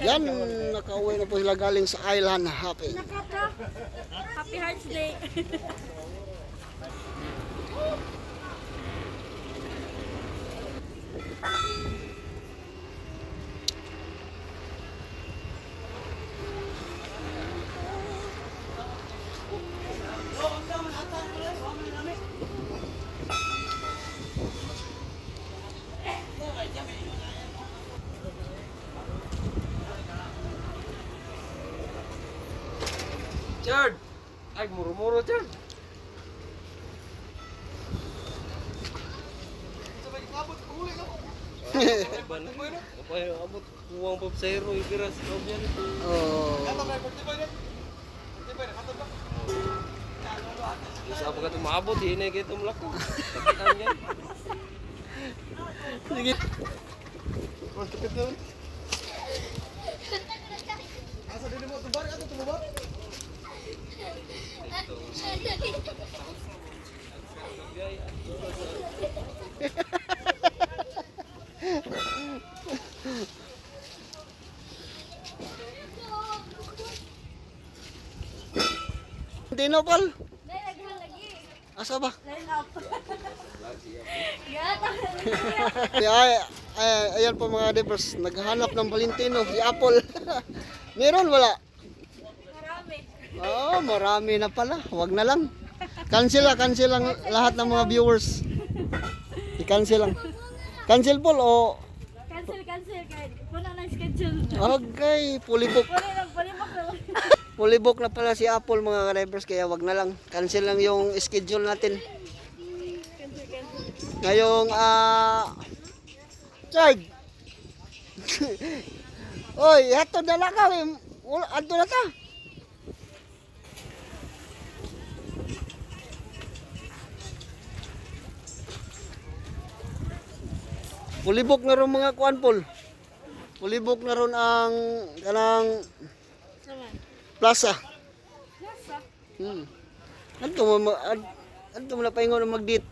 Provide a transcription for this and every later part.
Yan, nakauwi na po sila galing sa island. Happy. Happy Hearts Day. Ay, muro-muro, Chard. Kapay, abot kuwang papsero, ipiras, loob yan. oh, Isa pa ka tumabot, hinay kayo tumulak ko. Kapitan yan. sige. Tino, Paul. Nay, naghan lagi. Asa ba? Ay, ay, ay, ayan po mga neighbors, naghahanap ng Valentino, si Apple. Meron wala? Marami. Oh, marami na pala. Wag na lang. Cancel lang, cancel lang lahat ng mga viewers. I-cancel lang. Cancel po o Cancel, cancel. Puno ng schedule. Okay, lang, puno lang. Fully book na pala si Apple mga neighbors kaya wag na lang. Cancel lang yung schedule natin. Ngayong ah Chard. Oy, hato na lang ka. Wala adto na ta. Pulibok na ron mga kuan pol. Pulibok na ron ang kanang Plaza. Nasa? Hmm. Adto mo ad- adto mo na paingon na mag-date.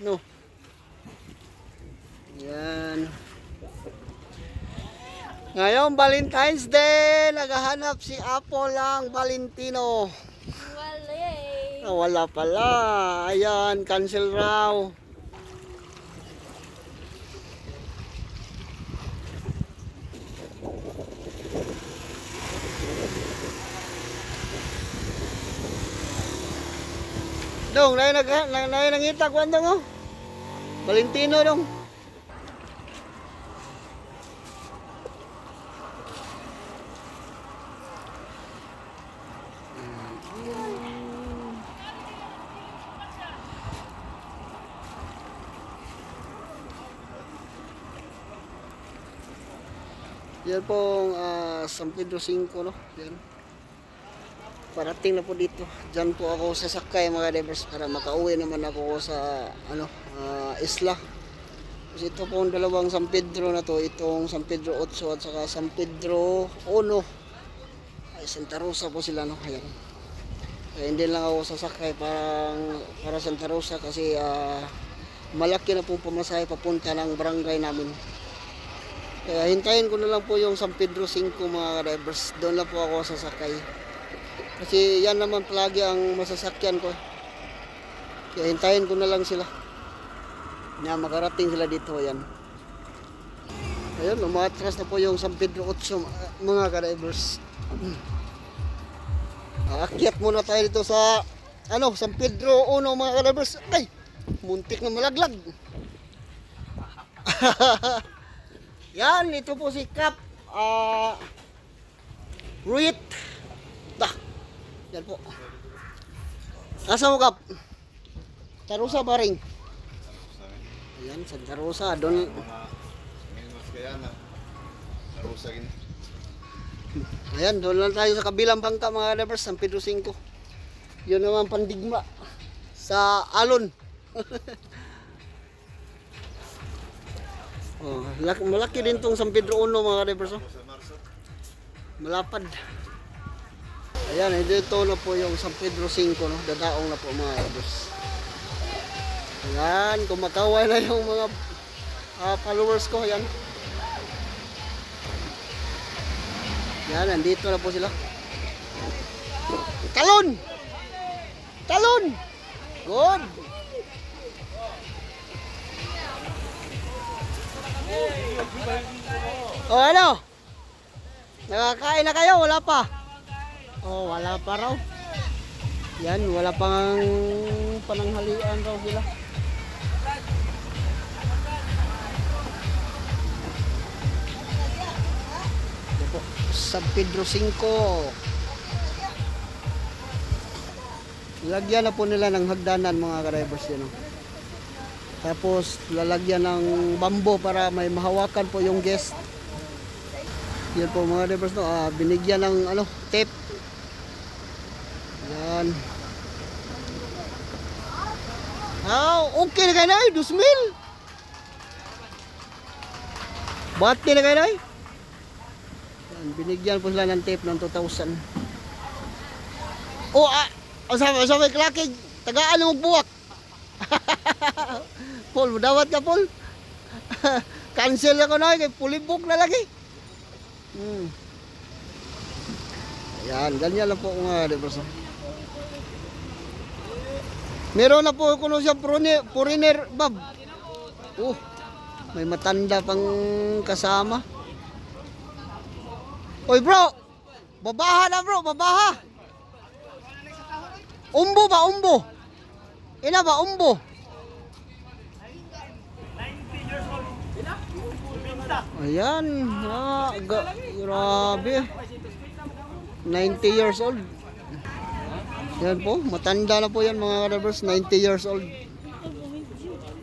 No. Yan. Ngayon, Valentine's Day, naghahanap si Apple lang Valentino. Wale. Ah, wala pala. Ayan, cancel raw. Dong, nay nag nay, nay nangita ko andong oh. Valentino dong. Yan pong ah, San Pedro 5, no? Yan. Parating na po dito. Diyan po ako sasakay mga drivers para makauwi naman ako sa ano, ah, isla. Kasi ito pong dalawang San Pedro na to, itong San Pedro 8 at saka San Pedro 1. Ay, Santa Rosa po sila, no? Ayan. Kaya hindi lang ako sasakay parang para Santa Rosa kasi ah, malaki na po pamasahe papunta ng barangay namin. Kaya hintayin ko na lang po yung San Pedro 5 mga drivers. Doon lang po ako sasakay. Kasi yan naman palagi ang masasakyan ko. Kaya hintayin ko na lang sila. Na makarating sila dito. Ayan. Ayun, umatras na po yung San Pedro 8 mga ka-drivers. Aakyat muna tayo dito sa ano, San Pedro 1 mga ka-drivers. Ay, muntik na malaglag. Yan, ito po si Kap. Ah, Ruit. Yan po. Asa mo Kap? Tarusa ba rin? Ayan, sa Tarusa. Doon, na. Narusagin. ayan, doon lang tayo sa kabilang bangka mga drivers, San Pedro 5. Yun naman pandigma sa alon. oh, laki, malaki din tong San Pedro 1 mga drivers. Oh. Malapad. Ayan, dito na po yung San Pedro 5, no? Dadaong na po mga kabus. Ayan, kumakaway na yung mga ah, followers ko. Ayan. Yan, nandito na po sila. Talon! Talon! Good! O ano? Nakakain na kayo? Wala pa? Oh, wala pa raw. Yan, wala pang pananghalian raw sila. Ito San Pedro 5. Lagyan na po nila ng hagdanan mga ka-drivers yan. oh. Tapos lalagyan ng bambo para may mahawakan po yung guest. Yan po mga drivers no, ah, binigyan ng ano, tape. Yan. Ah, okay na kayo na, 2,000. Bati na kayo na. Yan, binigyan po sila ng tape ng 2,000. Oh, ah, sabi, sabi, klakig, tagaan mo buwak. Paul, dawat ka, Paul. Cancel ako na, kay pulibok na lagi. Hmm. Ayan, ganyan lang po mga di ba sa? Meron na po kuno siya foreigner, bab. Oh, may matanda pang kasama. Oy bro, babaha na bro, babaha. Umbo ba, umbo? Ina ba, umbo? Ayan, ah, grabe. 90 years old. Yan po, matanda na po yan mga brothers, 90 years old.